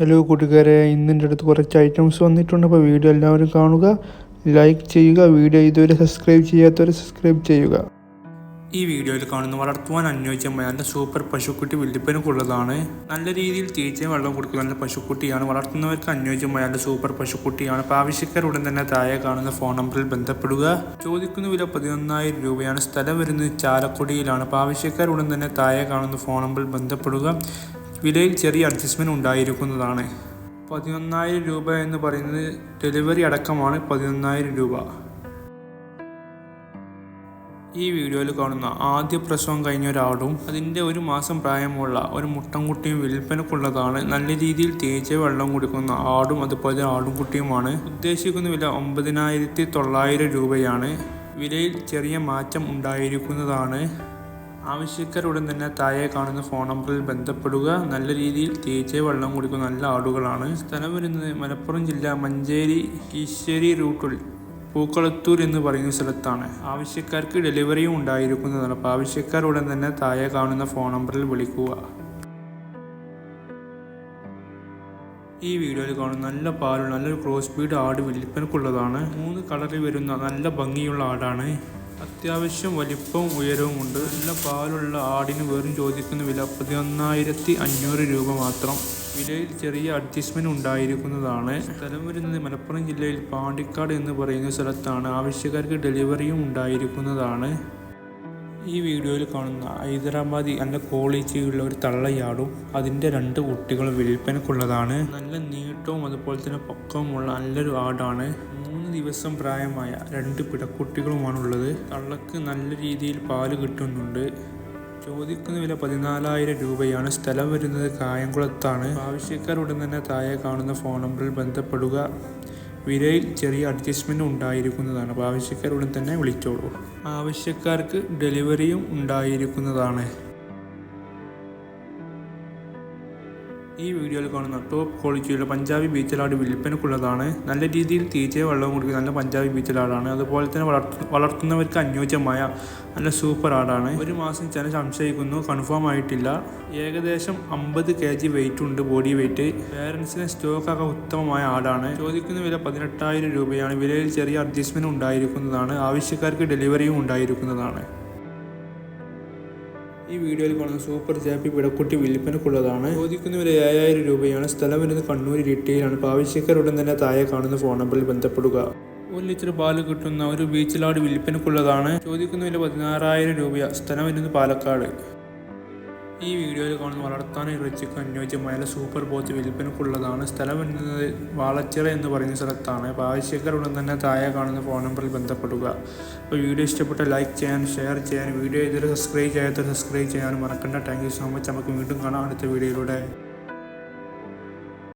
Hello കൂട്ടുകാരെ. ഇന്നിന്റെ അടുത്ത് കുറച്ച് ഐറ്റംസ് വന്നിട്ടുണ്ട്. അപ്പോൾ വീഡിയോ എല്ലാവരും കാണുക. ലൈക്ക് ചെയ്യുക. വീഡിയോ ഇതുവരെ സബ്സ്ക്രൈബ് ചെയ്യാത്തവർ സബ്സ്ക്രൈബ് ചെയ്യുക. ഈ വീഡിയോയിൽ കാണുന്ന വളർത്തുവാൻ അനുയോജ്യമായ നല്ല സൂപ്പർ പശുക്കുട്ടി വില്ലിപ്പനക്കുള്ളതാണ് നല്ല രീതിയിൽ തീറ്റയും വെള്ളം കൊടുക്കുന്ന നല്ല പശുക്കുട്ടിയാണ്. വളർത്തുന്നവർക്ക് അനുയോജ്യമായ നല്ല സൂപ്പർ പശുക്കുട്ടിയാണ്. അപ്പോൾ ആവശ്യക്കാർ ഉടൻ തന്നെ താഴെ കാണുന്ന ഫോൺ നമ്പറിൽ ബന്ധപ്പെടുക. ചോദിക്കുന്ന വില പതിനൊന്നായിരം രൂപയാണ്. സ്ഥലം വരുന്നത് ചാലക്കുടിയിലാണ്. അപ്പോൾ ആവശ്യക്കാർ ഉടൻ തന്നെ താഴെ കാണുന്ന ഫോൺ നമ്പറിൽ ബന്ധപ്പെടുക. വിലയിൽ ചെറിയ അഡ്ജസ്റ്റ്മെന്റ് ഉണ്ടായിരിക്കുന്നതാണ്. പതിനൊന്നായിരം രൂപ എന്ന് പറയുന്നത് ഡെലിവറി അടക്കമാണ് പതിനൊന്നായിരം രൂപ. ഈ വീഡിയോയിൽ കാണുന്ന ആദ്യ പ്രസവം കഴിഞ്ഞ ഒരാടും അതിന്റെ ഒരു മാസം പ്രായമുള്ള ഒരു മുട്ടൻകുട്ടിയും വിൽപ്പനക്കുള്ളതാണ്. നല്ല രീതിയിൽ തേച്ച വെള്ളം കുടിക്കുന്ന ആടും അതുപോലെ ആടും കുട്ടിയുമാണ് ഉദ്ദേശിക്കുന്ന വില ഒമ്പതിനായിരത്തി തൊള്ളായിരം രൂപയാണ്. വിലയിൽ ചെറിയ മാറ്റം ഉണ്ടായിരിക്കുന്നതാണ്. ആവശ്യക്കാരുടൻ തന്നെ താഴെ കാണുന്ന ഫോൺ നമ്പറിൽ ബന്ധപ്പെടുക. നല്ല രീതിയിൽ തേച്ച് വെള്ളം കുടിക്കുന്ന നല്ല ആടുകളാണ്. സ്ഥലം വരുന്നത് മലപ്പുറം ജില്ല മഞ്ചേരി കീശ്ശേരി റൂട്ടിൽ പൂക്കളത്തൂർ എന്ന് പറയുന്ന സ്ഥലത്താണ്. ആവശ്യക്കാർക്ക് ഡെലിവറിയും ഉണ്ടായിരിക്കുന്നതാണ്. അപ്പോൾ ആവശ്യക്കാരുടൻ തന്നെ താഴെ കാണുന്ന ഫോൺ നമ്പറിൽ വിളിക്കുക. ഈ വീഡിയോയിൽ കാണുന്ന നല്ല പാലുള്ള നല്ലൊരു ക്രോസ് ബീഡ് ആട് വിൽപ്പനക്കുള്ളതാണ്. മൂന്ന് കളറിൽ വരുന്ന നല്ല ഭംഗിയുള്ള ആടാണ്. അത്യാവശ്യം വലിപ്പവും ഉയരവും ഉണ്ട്. നല്ല പാലുള്ള ആടിന് വെറും ചോദിക്കുന്ന വില പതിനൊന്നായിരത്തി അഞ്ഞൂറ് രൂപ മാത്രം. വിലയിൽ ചെറിയ അഡ്ജസ്റ്റ്മെന്റ് ഉണ്ടായിരിക്കുന്നതാണ്. സ്ഥലം വരുന്നത് മലപ്പുറം ജില്ലയിൽ പാണ്ടിക്കാട് എന്ന് പറയുന്ന സ്ഥലത്താണ്. ആവശ്യക്കാർക്ക് ഡെലിവറിയും ഉണ്ടായിരിക്കുന്നതാണ്. ഈ വീഡിയോയിൽ കാണുന്ന ഹൈദരാബാദി നല്ല ക്വാളിറ്റിയുള്ള ഒരു തള്ളയാടും അതിന്റെ രണ്ട് കുട്ടികൾ വിൽപ്പനക്കുള്ളതാണ് നല്ല നീട്ടവും അതുപോലെ തന്നെ പൊക്കവുമുള്ള നല്ലൊരു ആടാണ്. ദിവസം പ്രായമായ രണ്ട് പിടക്കുട്ടികളുമാണുള്ളത്. കള്ളക്ക് നല്ല രീതിയിൽ പാൽ കിട്ടുന്നുണ്ട്. ചോദിക്കുന്ന വില പതിനാലായിരം രൂപയാണ്. സ്ഥലം വരുന്നത് കായംകുളത്താണ്. ആവശ്യക്കാർ ഉടൻ തന്നെ താഴെ കാണുന്ന ഫോൺ നമ്പറിൽ ബന്ധപ്പെടുക. വിലയിൽ ചെറിയ അഡ്ജസ്റ്റ്മെന്റ് ഉണ്ടായിരിക്കുന്നതാണ്. അപ്പോൾ ആവശ്യക്കാർ ഉടൻ തന്നെ വിളിച്ചോളൂ. ആവശ്യക്കാർക്ക് ഡെലിവറിയും ഉണ്ടായിരിക്കുന്നതാണ്. ഈ വീഡിയോയിൽ കാണുന്ന ടോപ്പ് ക്വാളിറ്റിയുടെ പഞ്ചാബി ബീച്ചലാട് വിൽപ്പനക്കുള്ളതാണ്. നല്ല രീതിയിൽ തീറ്റയെ വെള്ളം കൊടുക്കുന്ന നല്ല പഞ്ചാബി ബീച്ചലാടാണ് അതുപോലെ തന്നെ വളർത്തു വളർത്തുന്നവർക്ക് അനുയോജ്യമായ നല്ല സൂപ്പർ ആടാണ് ഒരു മാസം ചില സംശയിക്കുന്നു കൺഫേം ആയിട്ടില്ല. ഏകദേശം അമ്പത് കെ ജി വെയിറ്റ് ഉണ്ട് ബോഡി വെയിറ്റ് പേരൻസിനെ സ്റ്റോക്കൊക്കെ ഉത്തമമായ ആടാണ്. ചോദിക്കുന്ന വില പതിനെട്ടായിരം രൂപയാണ്. വിലയിൽ ചെറിയ അഡ്ജസ്റ്റ്മെന്റ് ഉണ്ടായിരിക്കുന്നതാണ്. ആവശ്യക്കാർക്ക് ഡെലിവറിയും ഉണ്ടായിരിക്കുന്നതാണ്. ഈ വീഡിയോയിൽ കാണുന്ന സൂപ്പർ ജാപ്പി പിടക്കുട്ടി വിൽപ്പനക്കുള്ളതാണ് ചോദിക്കുന്ന വില ഏഴായിരം രൂപയാണ്. സ്ഥലം വരുന്നത് കണ്ണൂർ ഇരിട്ടിയിലാണ്. അപ്പോൾ ആവശ്യക്കാരുടൻ തന്നെ താഴെ കാണുന്ന ഫോൺ നമ്പറിൽ ബന്ധപ്പെടുക. ഒരു ലിറ്റർ പാൽ കിട്ടുന്ന ഒരു ബീച്ചിലാട് വിൽപ്പനക്കുള്ളതാണ് ചോദിക്കുന്ന വില പതിനാറായിരം രൂപയാണ് സ്ഥലം വരുന്നത് പാലക്കാട്. ഈ വീഡിയോയിൽ കാണുന്ന വളർത്താൻ ഇറച്ചിക്ക് അനുയോജ്യമായ സൂപ്പർ ബോത്ത് വിൽപ്പനക്കുള്ളതാണ് സ്ഥലം എന്നത് വാളച്ചിറ എന്ന് പറയുന്ന സ്ഥലത്താണ്. ആവശ്യക്കാർ ഉടൻ തന്നെ താഴെ കാണുന്ന ഫോൺ നമ്പറിൽ ബന്ധപ്പെടുക. അപ്പോൾ വീഡിയോ ഇഷ്ടപ്പെട്ട ലൈക്ക് ചെയ്യാൻ ഷെയർ ചെയ്യാൻ വീഡിയോ ഇതുവരെ സബ്സ്ക്രൈബ് ചെയ്യാത്ത സബ്സ്ക്രൈബ് ചെയ്യാനും മറക്കണ്ട. Thank you so much. നമുക്ക് വീണ്ടും കാണാം അടുത്ത വീഡിയോയിലൂടെ.